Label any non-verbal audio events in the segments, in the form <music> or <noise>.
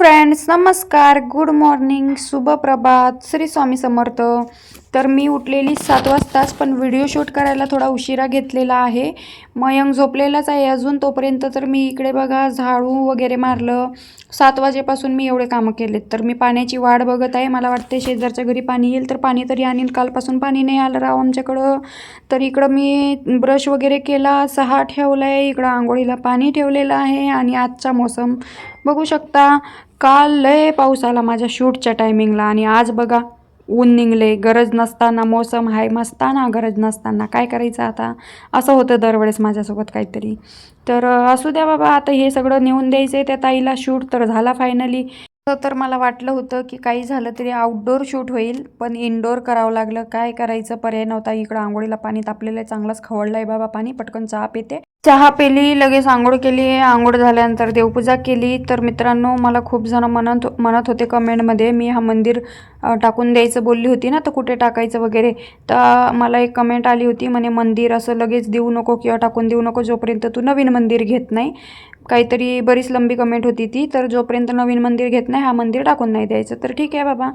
Friends नमस्कार good morning शुभ प्रभात श्री स्वामी समर्थ. तर मी उठलेली सात वाजताच पण व्हिडिओ शूट करायला थोडा उशिरा घेतलेला आहे. मयंक झोपलेलाच आहे अजून तोपर्यंत तर मी इकडे बघा झाडू वगैरे मारलं. सात वाजेपासून मी एवढे कामं केलेत. तर मी पाण्याची वाट बघत आहे. मला वाटते शेजारच्या घरी पाणी येईल तर पाणी तरी आणील कालपासून पाणी नाही आलं राव आमच्याकडं. तर इकडं मी ब्रश वगैरे केला सहा ठेवला आहे इकडं आंघोळीला पाणी ठेवलेलं आहे आणि आजचा मोसम बघू शकता. काल लय पाऊस आला माझ्या शूटच्या टायमिंगला आणि आज बघा ऊन निघले. गरज नसताना मोसम हाय मस्ताना गरज नसताना काय करायचं आता? असं होतं दरवेळेस माझ्यासोबत काहीतरी. तर असू द्या बाबा आता हे सगळं नेऊन द्यायचं आहे त्या ताईला. शूट तर झाला फायनली तर मला वाटलं होतं की काही झालं तरी आउटडोर शूट होईल पण इनडोअर करावं लागलं. काय करायचं? पर्याय नव्हता. इकडं आंघोळीला पाणी तापलेलं आहे. चांगलंच खवळलं आहे बाबा पाणी. पटकन चहा पिते चहा पेली लगेच आंघोळ केली. आंघोळ झाल्यानंतर देवपूजा केली. तर मित्रांनो मला खूप जण म्हणत म्हणत होते कमेंटमध्ये मी हा मंदिर टाकून द्यायचं बोलली होती ना तर कुठे टाकायचं वगैरे? तर मला एक कमेंट आली होती म्हणे मंदिर असं लगेच देऊ नको किंवा टाकून देऊ नको जोपर्यंत तू नवीन मंदिर घेत नाही. काहीतरी बरीच लंबी कमेंट होती ती तर जोपर्यंत नवीन मंदिर घेत नाही हा मंदिर टाकून नाही द्यायचं. तर ठीक आहे बाबा.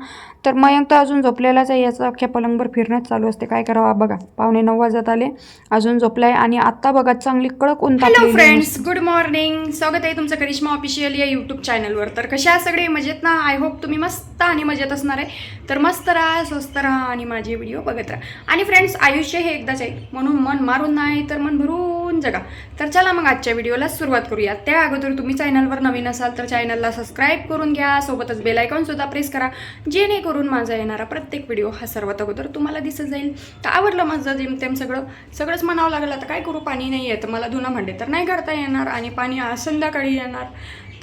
तर मयंक तर अजून झोपलेलाच आहे याचं अख्ख्या पलंगभर फिरणंच चालू असते. काय करावं? बघा पावणे नऊ वाजत आले. अजून झोपलाय आणि आत्ता बघा चांगली कडक ऊन हॅलो आहे. फ्रेंड्स गुड मॉर्निंग स्वागत आहे तुमचं करिश्मा ऑफिशियल या यूट्यूब चॅनलवर तर कशा सगळे? मजेत ना? आय होप तुम्ही मस्त आणि मजेत असणार आहे. तर मस्त राहा स्वस्त राहा आणि माझे व्हिडिओ बघत राहा. आणि फ्रेंड्स आयुष्य हे एकदाच आहे. म्हणून मन मारून नाही तर मन भरून जगा. तर चला मग आजच्या व्हिडिओला सुरुवात करूया. त्या अगोदर तुम्ही चॅनलवर नवीन असाल तर चॅनलला सबस्क्राईब करून घ्या. सोबतच बेल आयकॉन सुद्धा प्रेस करा. जेणेकरून माझा येणारा प्रत्येक व्हिडिओ हा सर्वात अगोदर तुम्हाला दिसत जाईल. तर आवडलं माझं जेमतेम सगळं. सगळंच म्हणावं लागलं आता काय करू? पाणी नाही येतं मला धुणं भांडे तर नाही करता येणार आणि पाणी आज संध्याकाळी येणार.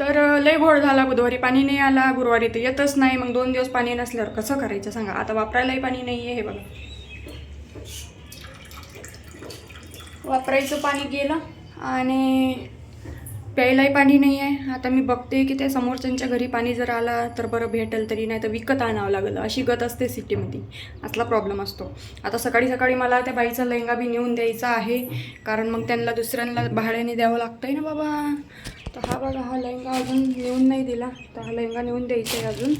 तर लय घोळ झाला बुधवारी पाणी नाही आला गुरुवारी तर येतच नाही. मग दोन दिवस पाणी नसल्यावर कसं करायचं सांगा? आता वापरायलाही पाणी नाही आहे हे बघा. वापरायचं पाणी गेलं आणि प्यायलाही पाणी नाही आहे. आता मी बघते की त्या समोरच्यांच्या घरी पाणी जर आला तर बरं भेटेल तरी नाही तर विकत आणावं लागलं. अशी गत असते सिटीमध्ये. असला प्रॉब्लेम असतो. आता सकाळी सकाळी मला त्या बाईचा लेहंगा बी नेऊन द्यायचा आहे. कारण मग त्यांना दुसऱ्यांना भाड्याने द्यावं लागतं आहे ना बाबा. तर हा बघा हा लेहंगा अजून नेऊन नाही दिला. तर हा लेहंगा नेऊन द्यायचा आहे अजून.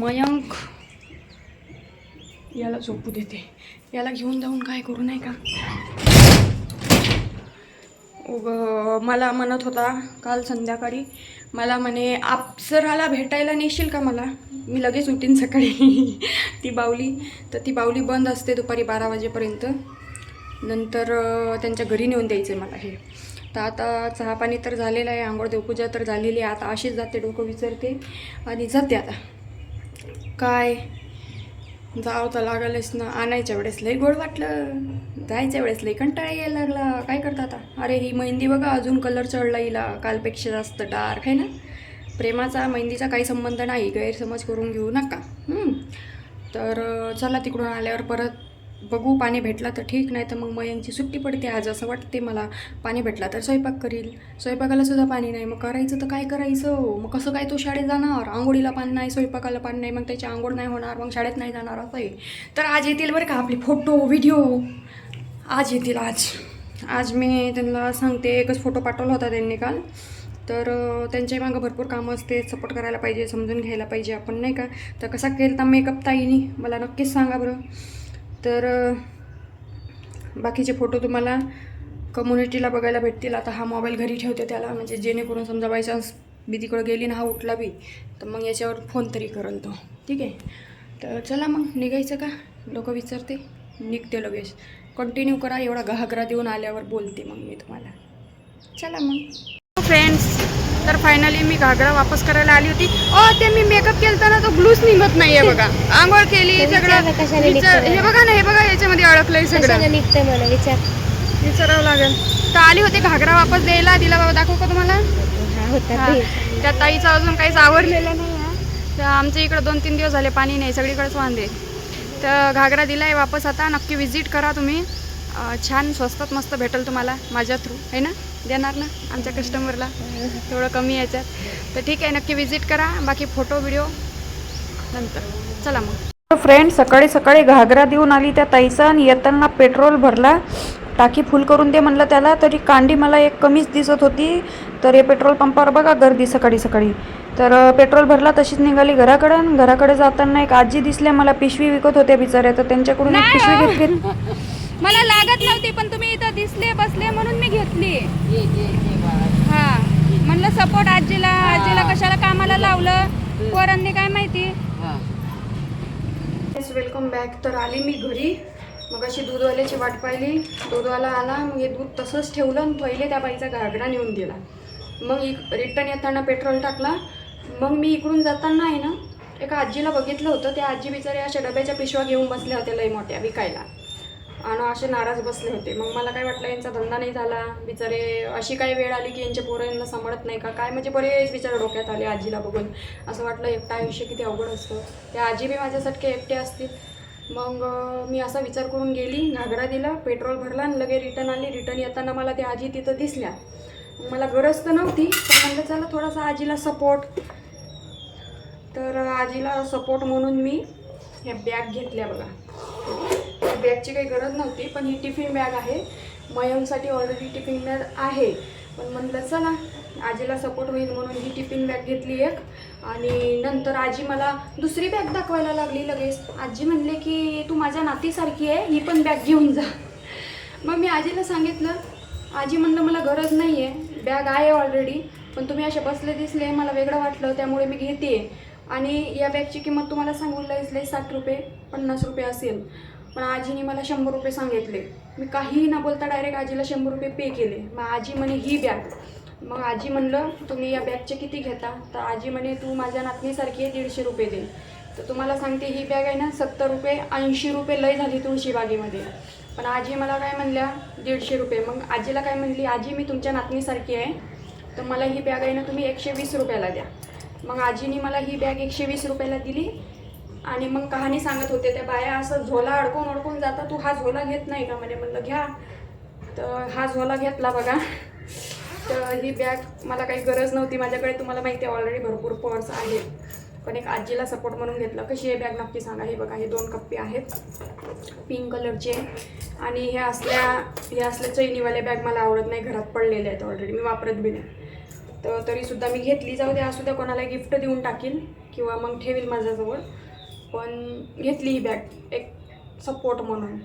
मयंक. याला झोपू देते. याला घेऊन जाऊन काय करू नाही का? उग मला म्हणत होता काल संध्याकाळी मला म्हणे अप्सराला भेटायला नेशील का मला? मी लगेच उठीन सकाळी. <laughs> ती बावली. तर ती बावली बंद असते दुपारी बारा वाजेपर्यंत. नंतर त्यांच्या घरी नेऊन द्यायचं आहे मला हे. तर आता चहा पाणी तर झालेलं आहे आंघोळ देवपूजा तर झालेली आहे. आता अशीच जाते डोकं विचारते आणि जाते आता. काय? जाव तर लागलच ना. आणायच्या वेळेस लई गोड वाटलं. जायच्या वेळेस लई कंटाळा यायला लागला. काय करता आता? अरे ही मेहंदी बघा अजून कलर चढला हिला. कालपेक्षा जास्त डार्क आहे ना. प्रेमाचा मेहंदीचा काही संबंध नाही. गैरसमज करून घेऊ नका. तर चला तिकडून आल्यावर परत बघू पाणी भेटला तर ठीक नाही तर मग मयांची सुट्टी पडते आज असं वाटते मला. पाणी भेटला तर स्वयंपाक करील. स्वयंपाकाला सुद्धा पाणी नाही. मग करायचं तर काय करायचं? मग कसं काय तो शाळेत जाणार? आंघोळीला पाणी नाही स्वयंपाकाला पाणी नाही मग त्याची आंघोळ नाही होणार मग शाळेत नाही जाणार असं आहे. तर आज येतील बरं का आपले फोटो व्हिडिओ? आज येतील आज. आज मी त्यांना सांगते एकच फोटो पाठवला होता त्यांनी काल. तर त्यांच्या मागं भरपूर कामं असते. सपोर्ट करायला पाहिजे समजून घ्यायला पाहिजे आपण नाही का? तर कसा केलता मेकअप ताईनी? मला नक्कीच सांगा बरं. तर बाकीचे फोटो तुम्हाला कम्युनिटीला बघायला भेटतील. आता हा मोबाईल घरी ठेवते त्याला म्हणजे जेणेकरून समजा बाय चान्स मी तिकडं गेली ना हा उठला बी तर मग याच्यावर फोन तरी करल तो. ठीक आहे? तर चला मग निघायचं का? लोक विचारते. निघते लगेच. कंटिन्यू करा एवढा घागरा देऊन आल्यावर बोलते मग मी तुम्हाला. चला मग. फ्रेंड्स तर फायनली मी घागरा वापस करायला आली होती. ओ ते मी मेकअप केलता ना तो ग्लूच निघत नाहीये बघा. आंघोळ केली सगळं विचार हे बघा ना हे बघा याच्यामध्ये अडकलंय सगळं. निघतंय मला विचार. विचारावं लागेल. तर आली होती घागरा वापस द्यायला. दिला बाबा दाखवू का तुम्हाला? होता. ते. त्या ताईचं अजून काहीच आवडलेलं नाही आहे तर आमच्या इकडं दोन तीन दिवस झाले पाणी नाही सगळीकडेच वांदे. तर घागरा दिला आहे वापस आता. नक्की विजिट करा तुम्ही. छान स्वस्तात मस्त भेटेल तुम्हाला माझ्या थ्रू आहे ना? देणार ना आमच्या कस्टमरला थोडं कमी याच्यात. तर ठीक आहे नक्की विजिट करा. बाकी फोटो व्हिडिओ नंतर. चला मग. फ्रेंड सकाळी सकाळी घागरा देऊन आली त्या ताईचा आणि येताना पेट्रोल भरला. टाकी फुल करून दे म्हणलं त्याला. तरी कांडी मला एक कमीच दिसत होती. तर हे पेट्रोल पंपावर बघा गर्दी सकाळी सकाळी. तर पेट्रोल भरला तशीच निघाली घराकडे. घराकडे जाताना एक आजी दिसल्या मला पिशवी विकत होत्या बिचाऱ्या. तर त्यांच्याकडून एक पिशवी हो. मला लागत नव्हती पण तुम्ही इथं दिसले बसले म्हणून मी घेतली. हा. म्हणलं सपोर्ट आजीला आजीला कशाला कामाला लावलं? पोरांनी काय माहिती? वेलकम बॅक तर आली मी घरी. मग अशी दूधवाल्याची वाट पाहिली. दूधवाला आला मग हे दूध तसंच ठेवलं आणि पहिले त्या बाईचा घागरा नेऊन दिला. मग रिटर्न येताना पेट्रोल टाकला. मग मी इकडून जाताना आहे ना एका आजीला बघितलं होतं. त्या आजी बिचारे अशा डब्याच्या पिशव्या घेऊन बसल्या होत्या लई मोठ्या विकायला. आणि असे नाराज बसले होते. मग मला काय वाटलं यांचा धंदा नाही झाला. बिचारे अशी काही वेळ आली की यांच्या पोरं यांना सांभाळत नाही का? काय म्हणजे बरेच विचार डोक्यात आले आजीला बघून. असं वाटलं एकटं आयुष्य किती अवघड असतं. त्या आजी बी माझ्यासारखे एकटे असतील. मग मी असा विचार करून गेली घागरा दिला पेट्रोल भरला आणि लगे रिटर्न आली. रिटर्न येताना मला त्या आजी तिथं दिसल्या. मला गरज तर नव्हती पण म्हणलं चला थोडासा आजीला सपोर्ट तर आजीला सपोर्ट म्हणून मी ह्या बॅग घेतल्या बघा. त्या बॅगची काही गरज नव्हती पण ही टिफिन बॅग आहे. मयमसाठी ऑलरेडी टिफिन बॅग आहे. पण म्हणलं चला आजीला सपोर्ट होईल म्हणून ही टिफिन बॅग घेतली एक. आणि नंतर आजी मला दुसरी बॅग दाखवायला लागली लगेच. आजी म्हणले की तू माझ्या नातीसारखी आहे ही पण बॅग घेऊन जा. मग मी आजीला सांगितलं. आजी म्हणलं मला गरज नाही आहे बॅग आहे ऑलरेडी पण तुम्ही असे बसले दिसले मला वेगळं वाटलं त्यामुळे मी घेते आणि या बॅगची किंमत तुम्हाला सांगून लईच लई साठ रुपये पन्नास रुपये असेल. पण आजीने मला शंभर रुपये सांगितले. मी काहीही न बोलता डायरेक्ट आजीला शंभर रुपये पे केले. मग आजी म्हणे ही बॅग मग आजी म्हणलं तुम्ही या बॅगचे किती घेता? तर आजी म्हणे तू माझ्या नातनीसारखी आहे दीडशे रुपये दे. तर तुम्हाला सांगते ही बॅग आहे ना सत्तर रुपये ऐंशी रुपये लय झाली तुळशीबागेमध्ये पण आजी मला काय म्हणल्या दीडशे रुपये. मग आजीला काय म्हणली आजी मी तुमच्या नातनीसारखी आहे तर मला ही बॅग आहे ना तुम्ही एकशे वीस रुपयाला द्या. मग आजीने मला ही बॅग एकशे वीस रुपयाला दिली. आणि मग कहाणी सांगत होते त्या बाया असं झोला अडकून अडकून जाता तू हा झोला घेत नाही का? म्हणे म्हणलं घ्या. तर हा झोला घेतला बघा. तर ही बॅग मला काही गरज नव्हती माझ्याकडे तुम्हाला माहिती आहे ऑलरेडी भरपूर पर्स आहे. पण एक आजीला सपोर्ट म्हणून घेतलं. कशी आहे बॅग नक्की सांगा. हे बघा हे दोन कप्पे आहेत. पिंक कलरचे आणि हे असल्या हे असल्या चैनीवाल्या बॅग मला आवडत नाही. घरात पडलेल्या आहेत ऑलरेडी मी वापरत बी नाही. तर तरीसुद्धा मी घेतली. जाऊ द्या असू द्या कोणाला गिफ्ट देऊन टाकील किंवा मग ठेवील माझ्याजवळ. पण घेतली ही बॅग एक सपोर्ट म्हणून.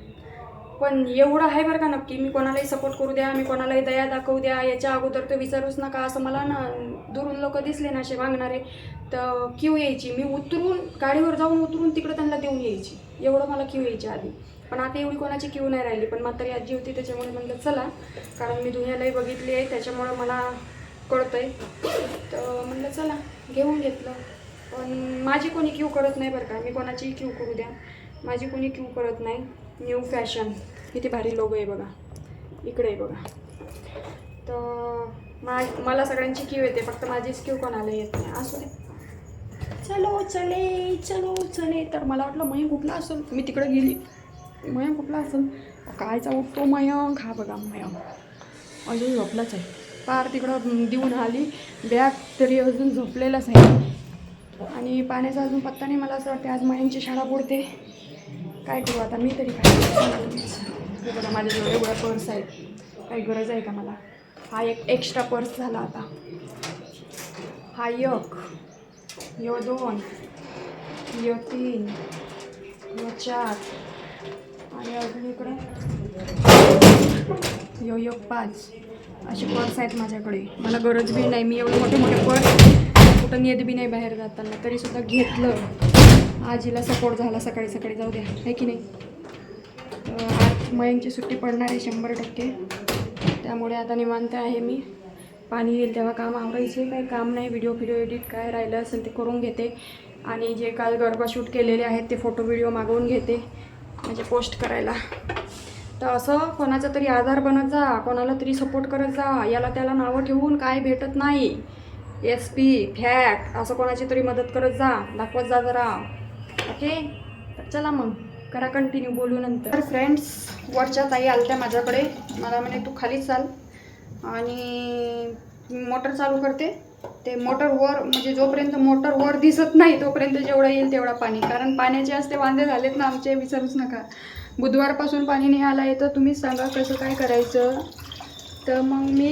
पण एवढं आहे बरं का नक्की. मी कोणालाही सपोर्ट करू द्या मी कोणालाही दया दाखवू द्या याच्या अगोदर तर विचारूच नका असं मला ना दुरून लोक दिसले ना असे मागणारे तर क्यू यायची. मी उतरून गाडीवर जाऊन उतरून तिकडं त्यांना देऊन यायची. एवढं मला क्यू यायची आधी. पण आता एवढी कोणाची क्यू नाही राहिली. पण मात्र आजी होती त्याच्यामुळे म्हणलं चला. कारण मी दुनियालाही बघितली आहे. त्याच्यामुळं मला कळतंय तर म्हणलं चला घेऊन घेतलं. पण माझी कोणी क्यू करत नाही बरं का. मी कोणाचीही क्यू करू द्या. माझी कोणी क्यू करत नाही. New fashion. किती भारी लोगो आहे बघा. इकडे आहे बघा. तर मा मला सगळ्यांची क्यू येते. फक्त माझीच क्यू कोणाला येत नाही. असू दे. चलो चले चलो चले. तर मला वाटलं मयंक कुठला असेल? मी तिकडे गेली. मयंक कुठला असेल? कायचा उठतो मयंक? हा बघा मयंक. अजून झोपलाच आहे. पार तिकडं देऊन आली. बॅग तरी अजून झोपलेलाच आहे. आणि पाण्याचा अजून पत्ता नाही मला असं वाटतं आज मयांची शाळा बुडते. काय करू आता मी तरी काय बघा माझ्याजवळ एवढा पर्स आहे. काही गरज आहे का मला? हा एक एक्स्ट्रा पर्स झाला आता. हा यक. यो दोन. यो तीन. यो चार. आणि अजून इकडे? यो यो पाच. असे पर्स आहेत माझ्याकडे. मला गरज बी नाही. मी एवढे मोठे मोठे पर्स कुठं नेत बी नाही बाहेर जाताना. तरीसुद्धा घेतलं. आजीला सपोर्ट झाला. सकाळी सकाळी जाऊ द्या. आहे की नाही? आज मयांची सुट्टी पडणार आहे शंभर टक्के. त्यामुळे आता निवांत आहे मी. पाणी येईल तेव्हा काम आवरायचे. काही काम नाही. व्हिडिओ व्हिडिओ एडिट काय राहिलं असेल ते करून घेते. आणि जे काल गरबा शूट केलेले आहेत ते फोटो व्हिडिओ मागवून घेते. म्हणजे पोस्ट करायला. तर असं कोणाचा तरी आधार बनत जा कोणाला तरी सपोर्ट करत जा याला त्याला नावं ठेवून काय भेटत नाही. एस पी फॅट असं कोणाची तरी मदत करत जा दाखवत जा जरा. ओके तर चला मग करा कंटिन्यू बोलू नंतर. तर फ्रेंड्स वरच्या ताई आलत्या माझ्याकडे. मला म्हणे तू खाली चाल. आणि मोटर चालू करते. ते मोटर वर म्हणजे जोपर्यंत मोटर वर दिसत नाही तोपर्यंत जेवढा येईल तेवढा पाणी. कारण पाण्याचे असते वांदे झालेत ना आमचे विचारूच नका. बुधवारपासून पाणी नाही आहे तर तुम्हीच सांगा कसं काय करायचं. तर मग मी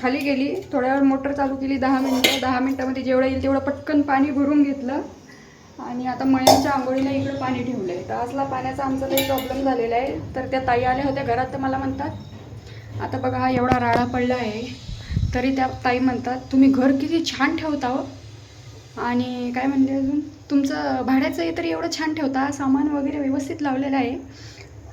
खाली गेली थोड्या वेळ मोटर चालू केली दहा मिनटं दहा मिनटामध्ये जेवढं येईल तेवढं पटकन पाणी भरून घेतलं. आणि आता मयांच्या आंघोळीला इकडं पाणी ठेवलं आहे तर असला पाण्याचा आमचा काही प्रॉब्लेम झालेला आहे. तर त्या ताई आल्या होत्या घरात तर मला म्हणतात आता बघा हा एवढा राळा पडला आहे. तरी त्या ताई म्हणतात तुम्ही घर किती छान ठेवता हो. आणि काय म्हणते अजून? तुमचं भाड्याचंही तरी एवढं छान ठेवता सामान वगैरे व्यवस्थित लावलेलं आहे.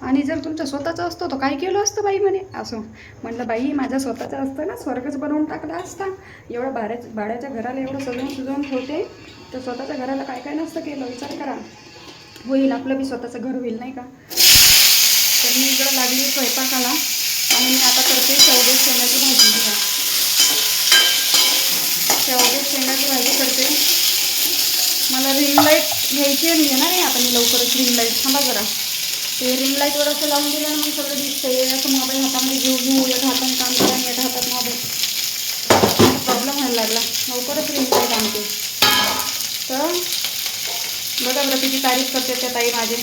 आणि जर तुमचं स्वतःचं असतं तर काय केलं असतं बाई म्हणे? असो. म्हटलं बाई माझं स्वतःचं असतं ना स्वर्गच बनवून टाकला असता. एवढं भाड्याचं भाड्याच्या घराला एवढं सजवून सुजवून ठेवते. तर स्वतःच्या घराला काय काय नसतं केलं विचार करा. होईल आपलं बी स्वतःचं घर होईल नाही का? तर मी इकडं लागली स्वयंपाकाला. आणि मी आता करते चौदे शेंगाची भाजी. घ्या शेवगे शेंगाची भाजी करते. मला रिंग लाइट घ्यायची आहे घेणार आहे आता मी लवकरच रिंग लाइट थांबा जरा. ते रिंग लाईटवर असं लावून दिलं ना मग सगळं दिसतंय. असं मोबाईल हातामध्ये घेऊ घेऊ या हाताने काम करा आणि या हातात मोबाईल. प्रॉब्लेम व्हायला लागला. लवकरच रिंग लाइट आणते. तर बघा बरं किती तारीफ करते त्या ताई माझे.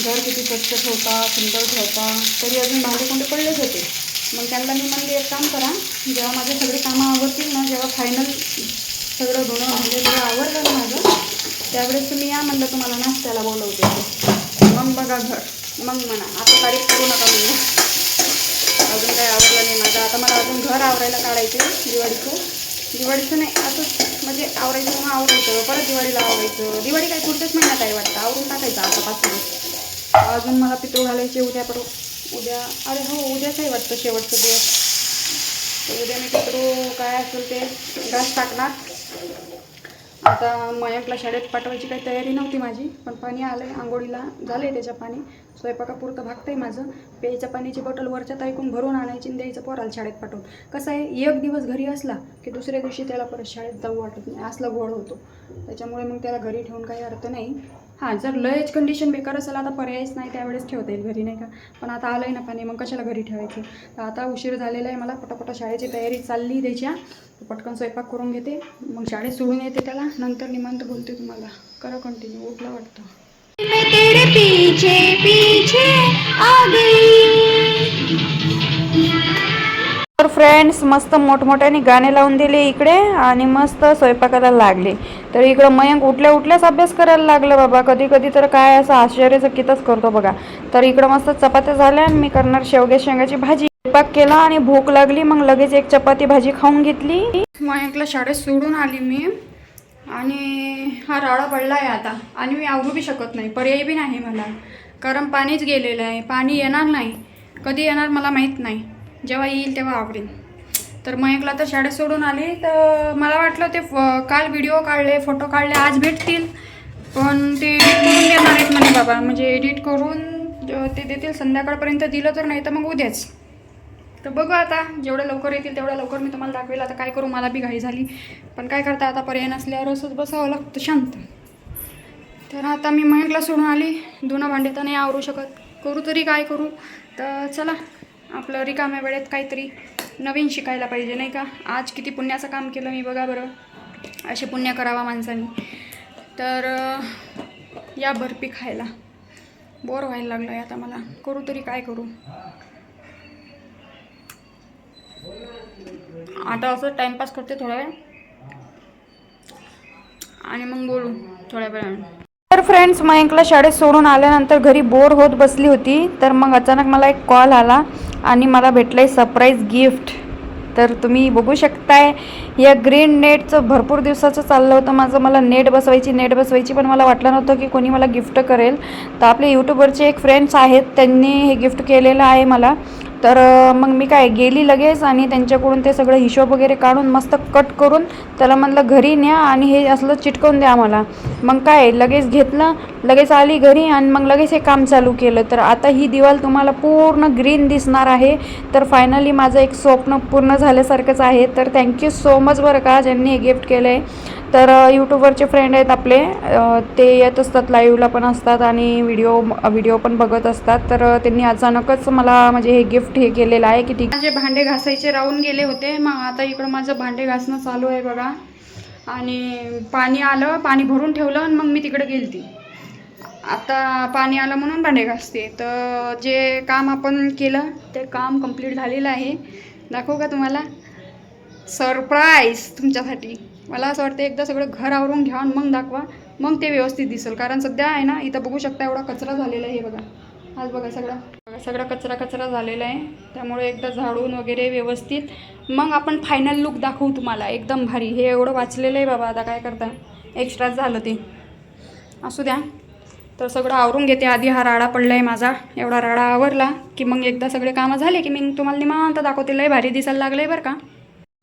घर किती स्वच्छ ठेवता सुंदर ठेवता तरी अजून भांडे कोणते पडलेच होते. मग त्यांना मी म्हणले एक काम करा जेव्हा माझे सगळे कामं आवडतील ना जेव्हा फायनल सगळं धुणं म्हणजे सगळं आवडलं ना माझं त्यावेळेस तुम्ही या म्हणलं तुम्हाला नाश्त्याला बोलवते. मग बघा घर मग म्हणा आता तारीख करू नका म्हणजे अजून काही आवडलं नाही माझं. आता मला अजून घर आवरायला काढायचं दिवाळीचं. दिवाळीचं नाही असंच म्हणजे आवरायचं मग आवरायचं परत दिवाळीला आवरायचं. दिवाळी काय पुढच्याच महिन्यात आहे वाटतं आवरून टाकायचं आतापासून अजून मला पितळ घालायचे उद्या परत उद्या अरे हो उद्याच आहे वाटतं शेवटचं दिवस. तर उद्या मी पितरू काय असेल ते घास टाकणार. आता मयंकला शाळेत पाठवायची काही तयारी नव्हती माझी पण पाणी आलं आहे आंघोळीला झालं आहे त्याच्या पाणी. स्वयंपाकापुरतं भागतं आहे माझं. प्यायच्या पाण्याची बॉटल वरच्या ताईकून भरून आणायची आणि द्यायचं पोराला शाळेत पाठवून. कसं आहे एक दिवस घरी असला की दुसऱ्या दिवशी त्याला परत शाळेत जाऊ वाटत नाही असला गोड होतो. त्याच्यामुळे मग त्याला घरी ठेवून काही अर्थ नाही. हां जर लयच कंडिशन बेकार असेल आता पर्यायच नाही त्यावेळेस ठेवता येईल घरी नाही का? पण आता आलं आहे ना पाणी मग कशाला घरी ठेवायचं? तर आता उशीर झालेला आहे मला पटापटा शाळेची तयारी चालली त्याच्या. पटकन स्वयंपाक करून घेते मग शाळेत सोडून येते त्याला. नंतर निमंत बोलते तुम्हाला. करा कंटिन्यू उठला वाटतं. पीछे पीछे आ गई तर फ्रेंड्स मस्त मोठमोठ्याने गाणे लावून दिले इकडे आणि मस्त स्वयंपाकाला लागले. तर इकडं मयंक उठल्या उठल्याच अभ्यास करायला लागलं बाबा. कधी कधी तर काय असं आश्चर्यचकितच करतो बघा. तर इकडं मस्त चपात्या झाल्या आणि मी करणार शेवग्या शेंगाची भाजी. स्वयंपाक केला आणि भूक लागली मग लगेच एक चपाती भाजी खाऊन घेतली. मयंकला शाळेत सोडून आली मी आणि हा राडा पडला आहे आता. आणि मी आवरू बी शकत नाही. पर्याय बी नाही मला. कारण पाणीच गेलेलं आहे. पाणी येणार नाही. कधी येणार मला माहीत नाही. जेव्हा येईल तेव्हा आवडेल तर मयंकला तर शाळेत सोडून आली. तर मला वाटलं ते फ- काल व्हिडिओ काढले फोटो काढले आज भेटतील. पण ते एडिट करून देणार आहेत म्हणे बाबा. म्हणजे एडिट करून ते देतील. संध्याकाळपर्यंत दिलं तर नाही तर मग उद्याच. तर बघू आता. जेवढं लवकर येतील तेवढ्या लवकर मी तुम्हाला दाखवेल. आता काय करू? मला बी घाई झाली. पण काय करता आता पर्याय नसल्यावर असंच बसावं लागतं शांत. तर आता मी मयंकला सोडून आली. धुणं भांडे तर नाही आवरू शकत. करू तरी काय करू? तर चला. आपलं रिकाम्या वेळेत काहीतरी नवीन शिकायला पाहिजे नाही का? आज किती पुण्याचं काम केलं मी बघा बरं. असे पुण्य करावा माणसाने. तर या बर्फी खायला. बोर व्हायला लागलं आहे आता मला. करू तरी काय करू? आता असं टाइमपास करते थोडा वेळ. आणि मग बोलू थोड्या वेळाने. तर फ्रेंड्स मयंकला शाळेत सोडून आल्यानंतर घरी बोर होत बसली होती. तर मग अचानक मला एक कॉल आला आणि मला भेटलं आहे सरप्राईज गिफ्ट तर तुम्ही बघू शकताय या ग्रीन नेटचं भरपूर दिवसाचं चाललं होतं. माझं मला नेट बसवायची नेट बसवायची पण मला वाटलं नव्हतं की कोणी मला गिफ्ट करेल. तर आपले यूट्यूबरचे एक फ्रेंड्स आहेत त्यांनी हे गिफ्ट केलेलं आहे मला. तर मग मी काय गेली लगेच आणि त्यांच्याकडून ते सगळं हिशोब वगैरे काढून मस्त कट करून त्याला म्हटलं घरी न्या आणि हे असलं चिटकवून द्या मला. मग काय लगेच घेतलं लगेच आली घरी आणि मग लगेच हे काम चालू केलं. तर आता ही दिवाल तुम्हाला पूर्ण ग्रीन दिसणार आहे. तर फायनली माझं एक स्वप्न पूर्ण झाल्यासारखंच आहे. तर थँक्यू सो मच बरं का ज्यांनी हे गिफ्ट केलं आहे तर यूट्यूबवरचे फ्रेंड आहेत आपले. ते येत असतात लाईव्हला पण असतात आणि व्हिडिओ व्हिडिओ पण बघत असतात. तर त्यांनी अचानकच मला म्हणजे हे गिफ्ट हे केलेलं आहे की ठीक माझे भांडे घासायचे राहून गेले होते. मग आता इकडं माझं भांडे घासणं चालू आहे बघा. आणि पाणी आलं पाणी भरून ठेवलं आणि मग मी तिकडे गेलती. आता पाणी आलं म्हणून भांडे घासते. तर जे काम आपण केलं ते काम कंप्लीट झालेलं आहे. दाखवू का तुम्हाला? सरप्राईज तुमच्यासाठी. मला असं वाटतं एकदा सगळं घर आवरून घ्या मग दाखवा. मग ते व्यवस्थित दिसेल. कारण सध्या आहे ना इथं बघू शकता एवढा कचरा झालेला आहे हे बघा. आज बघा सगळा. सगळा कचरा कचरा झालेला आहे. त्यामुळे एकदा झाडून वगैरे व्यवस्थित. मग आपण फायनल लुक दाखवू तुम्हाला. एकदम भारी. हे एवढं वाचलेलं आहे बाबा. आता काय करता? एक्स्ट्राच झालं ते. असू द्या. तर सगळं आवरून घेते. आधी हा राडा पडला आहे माझा. एवढा राडा आवरला की मग एकदा सगळे कामं झाले की मी तुम्हाला निमांत दाखवते. लय भारी दिसायला लागलं आहे बरं का?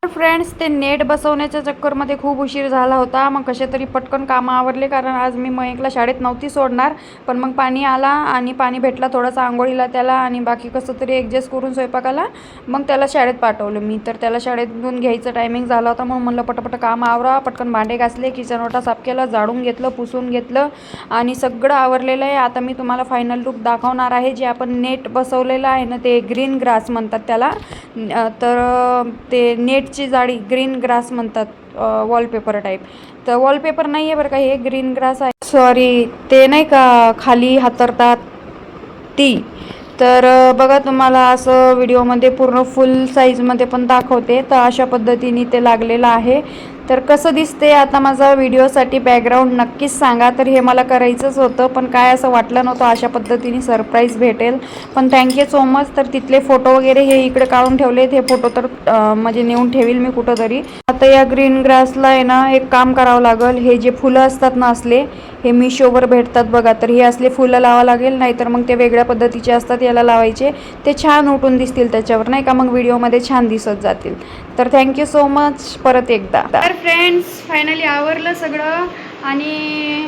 फ्रेंड्स ते नेट बसवण्याच्या चक्करमध्ये खूप उशीर झाला होता. मग कसे तरी पटकन कामं आवरले कारण आज मी मयंकला शाळेत नव्हती सोडणार. पण मग पाणी आला आणि पाणी भेटला थोडासा आंघोळीला त्याला आणि बाकी कसं तरी ॲडजस्ट करून स्वयंपाकाला मग त्याला शाळेत पाठवलं मी. तर त्याला शाळेतून घ्यायचं टायमिंग झाला होता. म्हणून म्हणलं पटपट काम आवरा पटकन भांडे घासले किचन ओटा साफ केला जाळून घेतलं पुसून घेतलं आणि सगळं आवरलेलं आहे. आता मी तुम्हाला फायनल लुक दाखवणार आहे. जे आपण नेट बसवलेलं आहे ना ते ग्रीन ग्रास म्हणतात त्याला. तर ते नेट नेटची जाडी ग्रीन ग्रास म्हणतात वॉलपेपर टाईप तर वॉलपेपर नाही आहे बरं का हे ग्रीन ग्रास आहे. सॉरी ते नाही का खाली हातरतात ती. तर बघा तुम्हाला असं व्हिडिओमध्ये पूर्ण फुल साईजमध्ये पण दाखवते. तर अशा पद्धतीने ते लागलेलं आहे. तर कसं दिसते आता माझा व्हिडिओसाठी बॅकग्राऊंड नक्कीच सांगा. तर हे मला करायचंच होतं पण काय असं वाटलं नव्हतं अशा पद्धतीने सरप्राईज भेटेल. पण थँक्यू सो मच तर तिथले फोटो वगैरे हे इकडे काढून ठेवलेत. हे फोटो तर म्हणजे नेऊन ठेवील मी कुठंतरी. आता या ग्रीन ग्रासला आहे ना एक काम करावं लागेल. हे जे फुलं असतात ना असले हे मिशोवर भेटतात बघा. तर हे असले फुलं लावा लागेल नाहीतर मग ते वेगळ्या पद्धतीचे असतात याला लावायचे. ते छान उठून दिसतील त्याच्यावर नाही का? मग व्हिडिओमध्ये छान दिसत जातील. तर थँक्यू सो मच परत एकदा. तर फ्रेंड्स फायनली आवरलं सगळं आणि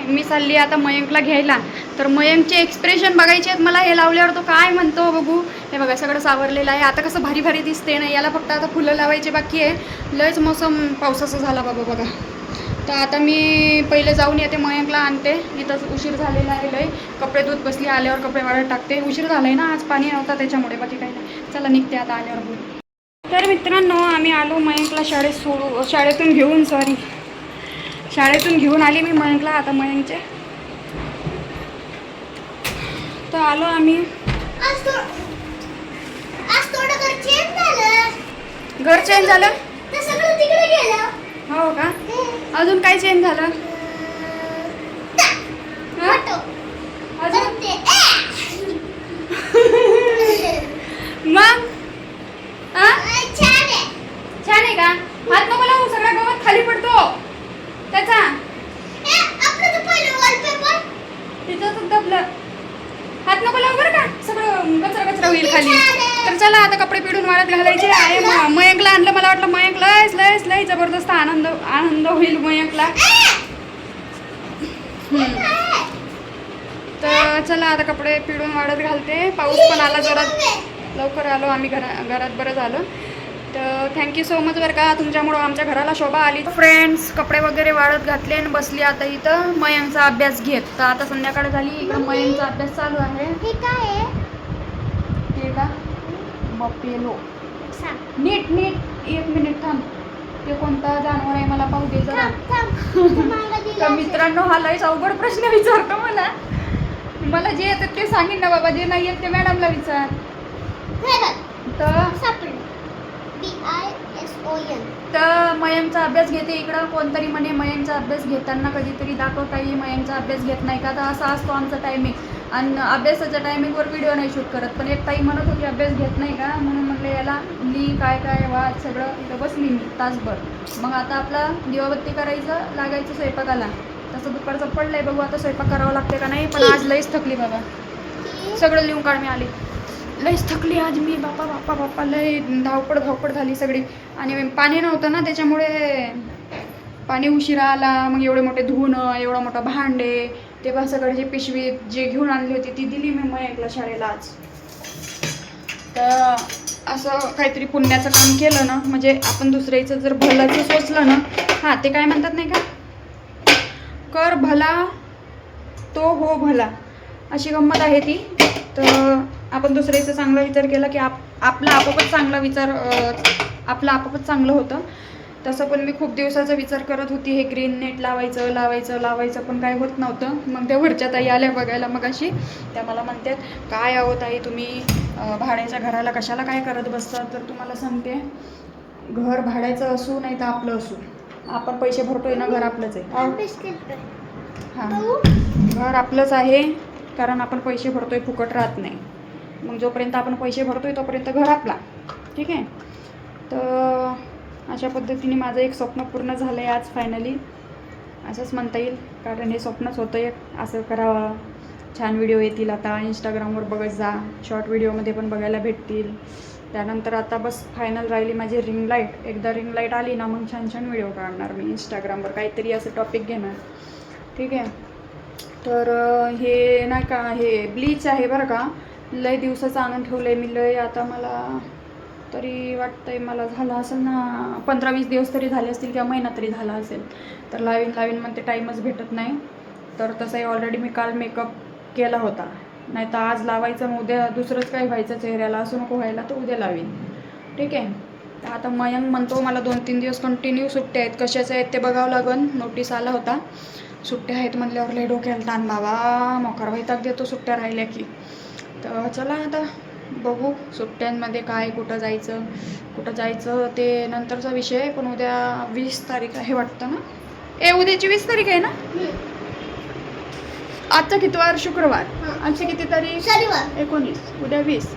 मी चालली आता मयंकला घ्यायला. तर मयंकचे एक्सप्रेशन बघायचे आहेत मला हे लावल्यावर तो काय म्हणतो बघू. हे बघा सगळं सावरलेलं आहे. आता कसं भारी भारी दिसते ना याला फक्त आता फुलं लावायचे बाकी आहे. लयच मौसम पावसाचा झाला बाबा बघा. तर आता मी पहिले जाऊन येते मयंकला आणते. इथंच उशीर झालेला आहे लय. कपडे धुत बसली आल्यावर कपडे वाळत टाकते. उशीर झाला आहे ना आज पाणी नव्हता त्याच्यामुळे बाकी काही नाही. चला निघते आता आल्यावर. बोलू तर मित्रांनो आम्ही आलो मयंकला शाळेत सोडू शाळेतून घेऊन सॉरी शाळेतून घेऊन आली मी मयंकला आता मयंकचे. तर आलो आम्ही. घर चेंज झालं. हो का? अजून काय चेंज झालं? अजून? <laughs> मग? छान आहे का? हात नको लावू सगळा गवत खाली पडतो. त्याचा तिथं दबलं. हात नको लावू बरं का? सगळं कचरा कचरा होईल खाली. तर चला आता कपडे पिढून वाळत घालायचे आहे. मयंकला आणलं मला वाटलं मयंक लयच लयच लय जबरदस्त आनंद आनंद होईल मयंकला. तर चला आता कपडे पिढून वाळत घालते. पाऊस पण आला जोरात लवकर आलो आम्ही घरा घरात बरं झालं. तर थँक्यू सो मच बरं का तुमच्यामुळं आमच्या घराला शोभा आली. फ्रेंड्स कपडे वगैरे वाळत घातले आणि बसली आता इथं. मयंकचा अभ्यास घेत. तर आता संध्याकाळ झाली. इकडं मयंकचा अभ्यास चालू आहे. हे काय हे का? बपेलो. नीट नीट. एक मिनिट थांब. ते कोणता जानवर आहे मला पाहू दे जरा. तू तर. मित्रांनो हा लयच अवघड प्रश्न विचारतो मला. मला जे येतात ते सांगेन ना बाबा. जे नाही येत ते मॅडमला विचार. तर? मयंकचा अभ्यास घेते इकडं. कोणतरी म्हणे मयंकचा अभ्यास घेताना कधीतरी दाखवता येईल मयंकचा अभ्यास घेत नाही का? तर असा असतो आमचा टायमिंग आणि अभ्यासाच्या टायमिंगवर व्हिडिओ नाही शूट करत. पण एक ताई म्हणत होती अभ्यास घेत नाही का? म्हणून म्हटलं याला ली काय काय वाद सगळं इथं बसली मी तासभर. मग आता आपला दिवाबत्ती करायचं लागायचं स्वयंपाकाला. तसं दुपारचं पडलंय बघू आता स्वयंपाक करावं लागते का नाही? पण आज लईच थकली बाबा. सगळं लिहून काढ मी आली. लई थकली आज मी. बापा बापा बापा लई धावपड धावपड झाली सगळी. आणि पाणी नव्हतं ना त्याच्यामुळे पाणी उशिरा आला. मग एवढे मोठे धुणं एवढा मोठं भांडे ते बा सगळ्याची पिशवी जे घेऊन आणली होती ती दिली मी मग एकला शाळेला आज. तर असं काहीतरी पुण्याचं काम केलं ना म्हणजे आपण दुसऱ्याचं जर भलाचं सोचलं ना हां ते काय म्हणतात नाही का? कर भला तो हो भला. अशी गंमत आहे ती. तर आपण दुसऱ्याचा चांगला विचार केला की आप आपला आपोआपच चांगला विचार आपलं आपोआपच चांगलं होतं. तसं पण मी खूप दिवसाचा विचार करत होती हे ग्रीन नेट लावायचं लावायचं लावायचं पण काय होत नव्हतं. मग त्या वरच्या ताई आल्या बघायला मग अशी त्या मला म्हणतात काय आहो ताई तुम्ही? भाड्याच्या घराला कशाला काय करत बसता? तर तुम्हाला सांगते घर भाड्याचं असू नाही तर आपलं असू. आपण पैसे भरतोय ना घर आपलंच आहे. हां. घर आपलंच आहे कारण आपण पैसे भरतोय फुकट राहत नाही. मग जोपर्यंत आपण पैसे भरतोय तोपर्यंत घर आपला. ठीक आहे? तर अशा पद्धतीने माझं एक स्वप्न पूर्ण झालं आहे आज फायनली असंच म्हणता येईल कारण हे स्वप्नच होतं एक असं करावं छान व्हिडिओ येतील आता. इंस्टाग्रामवर बघत जा. शॉर्ट व्हिडिओमध्ये पण बघायला भेटतील. त्यानंतर आता बस फायनल राहिली माझी रिंग लाइट एकदा रिंग लाइट आली ना मग छान छान व्हिडिओ काढणार मी इंस्टाग्रामवर काहीतरी असं टॉपिक घेणार. ठीक आहे? तर हे नाही का हे ब्लीच आहे बरं का? लय दिवसाचं आणून ठेवलं आहे मी लय आता मला तरी वाटतंय मला झालं असेल ना पंधरा वीस दिवस तरी झाले असतील किंवा महिना तरी झाला असेल. तर लावीन लावीन म्हणते टाईमच भेटत नाही. तर तसंही ऑलरेडी मी काल मेकअप केला होता. नाही तर आज लावायचं मग उद्या दुसरंच काही व्हायचं चेहऱ्याला असं नको व्हायला तर उद्या लावीन. ठीक आहे? तर आता मयंक म्हणतो मला दोन तीन दिवस कंटिन्यू सुट्ट्या आहेत. कशाच्या आहेत ते बघावं लागन. नोटीस आला होता. सुट्ट्या आहेत म्हणल्यावर लय डोक्याला ताण बाबा मोकार वैताग देतो सुट्ट्या राहिल्या की. तर चला आता बघू सुट्ट्यांमध्ये काय कुठं जायचं कुठं जायचं ते नंतरचा विषय आहे पण उद्या वीस तारीख आहे वाटतं ना? ए उद्याची वीस तारीख आहे ना? आजचा किती वार? शुक्रवार. आजची किती तारीख? शनिवार. एकोणीस. उद्या वीस.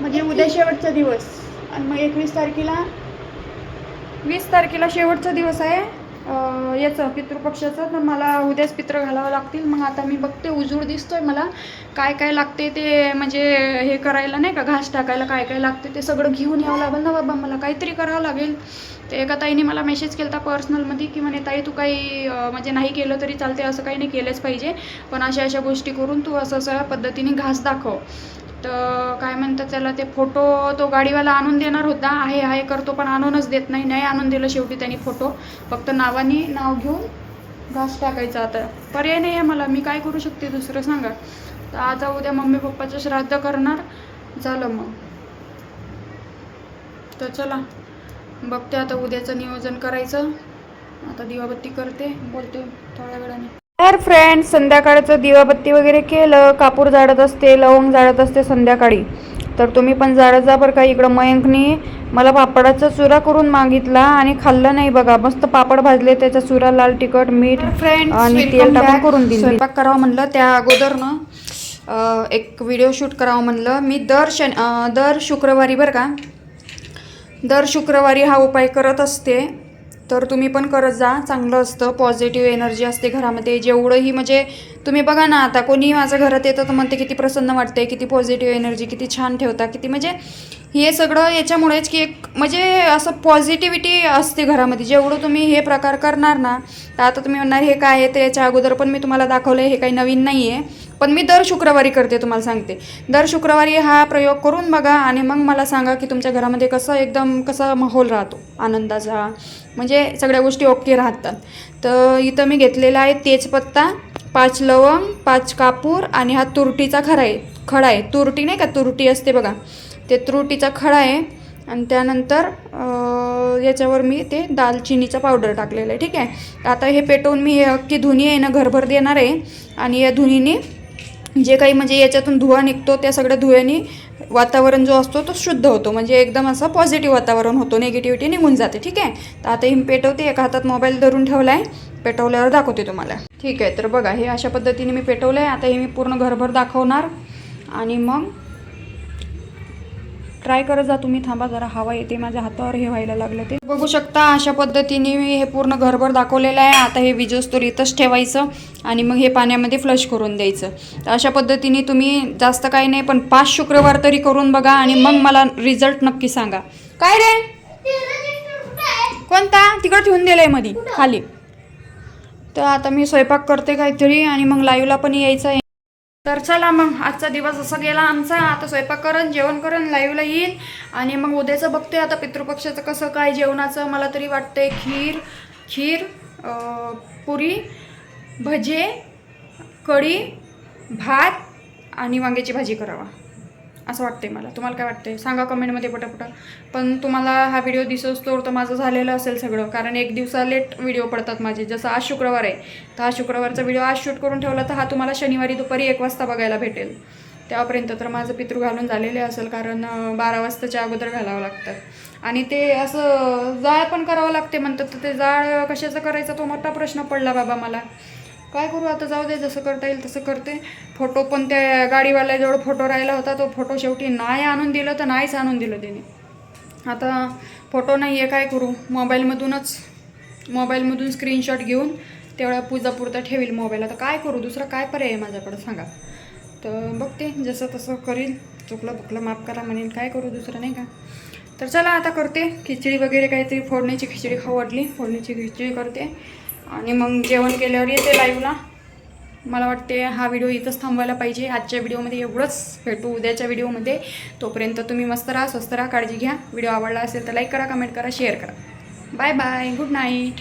म्हणजे उद्या शेवटचा दिवस. आणि मग एकवीस तारखेला? वीस तारखेला शेवटचा दिवस आहे. याचं पितृपक्षाचं. तर मला उद्याच पित्र घालावं लागतील. मग आता मी बघते उजूड दिसतोय मला. काय काय लागते ते म्हणजे हे करायला नाही का घास टाकायला काय काय लागते ते सगळं घेऊन यावं लागेल ना बाबा. मला काहीतरी करावं लागेल. ते एका ताईने मला मेसेज केला होता पर्सनलमध्ये की म्हणे ताई तू काही म्हणजे नाही केलं तरी चालते असं काही नाही केलंच पाहिजे. पण अशा अशा गोष्टी करून तू असं अशा पद्धतीने घास दाखव. तर काय म्हणतात त्याला ते फोटो तो गाडीवाला आणून देणार होता. आहे आहे करतो पण आणूनच देत नाही. नाही आणून दिलं शेवटी त्यांनी फोटो फक्त नावाने नाव घेऊन घास टाकायचा आता. पर्याय नाही आहे मला. मी काय करू शकते दुसरं सांगा? तर आता उद्या मम्मी पप्पाचं श्राद्ध करणार. झालं मग. तर चला. बघते आता उद्याचं नियोजन करायचं. आता दिवाबत्ती करते. बोलते थोड्या वेळाने. तर फ्रेंड संध्याकाळचं दिवाबत्ती वगैरे केलं कापूर जाळत असते लवंग जाळत असते संध्याकाळी. तर तुम्ही पण जाळत जा बरं का इकडं मयंकनी. मला पापडाचा चुरा करून मागितला आणि खाल्लं नाही बघा. मस्त पापड भाजले त्याचा चुरा लाल तिखट मीठ फ्रेंड्स आणि तेल टाकून करून दिली. स्वयंपाक करावं म्हणलं. त्या अगोदर ना एक व्हिडिओ शूट करावं म्हणलं. मी दर शन दर शुक्रवारी बरं का दर शुक्रवारी हा उपाय करत असते. तर तुम्ही पण करत जा. चांगलं असतं. पॉझिटिव्ह एनर्जी असते घरामध्ये. जेवढंही म्हणजे तुम्ही बघा ना आता कोणी माझ्या घरात येतं तर म्हणते किती प्रसन्न वाटते किती पॉझिटिव्ह एनर्जी किती छान ठेवता किती म्हणजे हे सगळं याच्यामुळेच की एक म्हणजे असं पॉझिटिव्हिटी असते घरामध्ये. जेवढं तुम्ही हे प्रकार करणार ना तर आता तुम्ही म्हणणार हे काय आहे? तर याच्या अगोदर पण मी तुम्हाला दाखवलं आहे हे काही नवीन नाही आहे पण मी दर शुक्रवारी करते तुम्हाला सांगते. दर शुक्रवारी हा प्रयोग करून बघा आणि मग मला सांगा की तुमच्या घरामध्ये कसं एकदम कसा माहोल राहतो आनंदाचा. म्हणजे सगळ्या गोष्टी ओके राहतात. तर इथं मी घेतलेला आहे तेजपत्ता. पाच लवंग पाच कापूर आणि हा तुरटीचा खरा आहे खडा आहे. तुरटी नाही का? तुरटी असते बघा. ते तुरटीचा खडा आहे आणि त्यानंतर याच्यावर मी ते दालचिनीचा पावडर टाकलेलं आहे. ठीक आहे? आता हे पेटवून मी हे अख्खी धुनी आहे ना घरभर देणार आहे. आणि या धुनीने जे काही म्हणजे याच्यातून धुवा निघतो त्या सगळ्या धुव्याने वातावरण जो असतो तो शुद्ध होतो. म्हणजे एकदम असं पॉझिटिव्ह वातावरण होतो. निगेटिव्हिटी निघून जाते. ठीक आहे? तर आता ही मी पेटवते. एका हातात मोबाईल धरून ठेवला आहे पेटवल्यावर दाखवते तुम्हाला. ठीक आहे तर बघा हे अशा पद्धतीने मी पेटवलं आहे आता हे मी पूर्ण घरभर दाखवणार. आणि मग ट्राय करत जा तुम्ही थांबा जरा हवा येते माझ्या हातावर हे व्हायला लागलं ते. बघू शकता अशा पद्धतीने मी हे पूर्ण घरभर दाखवलेलं आहे. आता हे विजोस्तोर इथंच ठेवायचं आणि मग हे पाण्यामध्ये फ्लश करून द्यायचं. तर अशा पद्धतीने तुम्ही जास्त काही नाही पण पाच शुक्रवार तरी करून बघा आणि मग मला रिझल्ट नक्की सांगा. काय रे? कोणता? तिकडं ठेवून दिलंयमध्ये खाली. तर आता मी स्वयंपाक करते काहीतरी आणि मग लाईव्हला पण यायचं आहे तर चला मग आजचा दिवस असा गेला आमचा. आता स्वयंपाक करण जेवण करण लाईव्हला येईल. आणि मग उद्याचं बघते आता पितृपक्षाचं कसं काय जेवणाचं. मला तरी वाटतंय खीर खीर पुरी भजे कढी भात आणि वांग्याची भाजी करावा. असं वाटतंय मला. तुम्हाला काय वाटतंय? सांगा कमेंटमध्ये पटापटा. पण तुम्हाला हा व्हिडिओ दिसतोवर तर तर माझं झालेलं असेल सगळं. कारण एक दिवसा लेट व्हिडिओ पडतात माझे. जसं आज शुक्रवार आहे. तर हा शुक्रवारचा व्हिडिओ आज शूट करून ठेवला तर हा तुम्हाला शनिवारी दुपारी एक वाजता बघायला भेटेल. तेव्हापर्यंत तर माझं पितृ घालून झालेले असेल कारण बारा वाजताच्या अगोदर घालावं लागतं. आणि ते असं जाळ पण करावं लागते म्हणतात. तर ते जाळ कशाचं करायचं? तो मोठा प्रश्न पडला बाबा मला. काय करू आता? जाऊ दे जसं करता येईल तसं करते. फोटो पण त्या गाडीवाल्याजवळ फोटो राहिला होता तो फोटो शेवटी नाही आणून दिलं तर नाहीच आणून दिलं त्याने आता फोटो नाही आहे काय करू? मोबाईलमधूनच मोबाईलमधून स्क्रीनशॉट घेऊन तेवढ्या पूजापुरता ठेवील मोबाईल. आता काय करू? दुसरा काय पर्याय आहे माझ्याकडं? सांगा. तर बघते जसं तसं करील. चुकलं बुकलं माफ करा म्हणेन काय करू दुसरं नाही का? तर चला आता करते. खिचडी वगैरे काहीतरी फोडणीची खिचडी खाऊ वाटली. फोडणीची खिचडी करते. आणि मग जेवण केल्यावर येते लाईव्हला मला वाटते हा व्हिडिओ इथंच थांबवायला पाहिजे. आजच्या व्हिडिओमध्ये एवढंच भेटू उद्याच्या व्हिडिओमध्ये तोपर्यंत तुम्ही मस्त राहा स्वस्त राहा काळजी घ्या. व्हिडिओ आवडला असेल तर लाईक करा कमेंट करा शेअर करा. Bye bye good night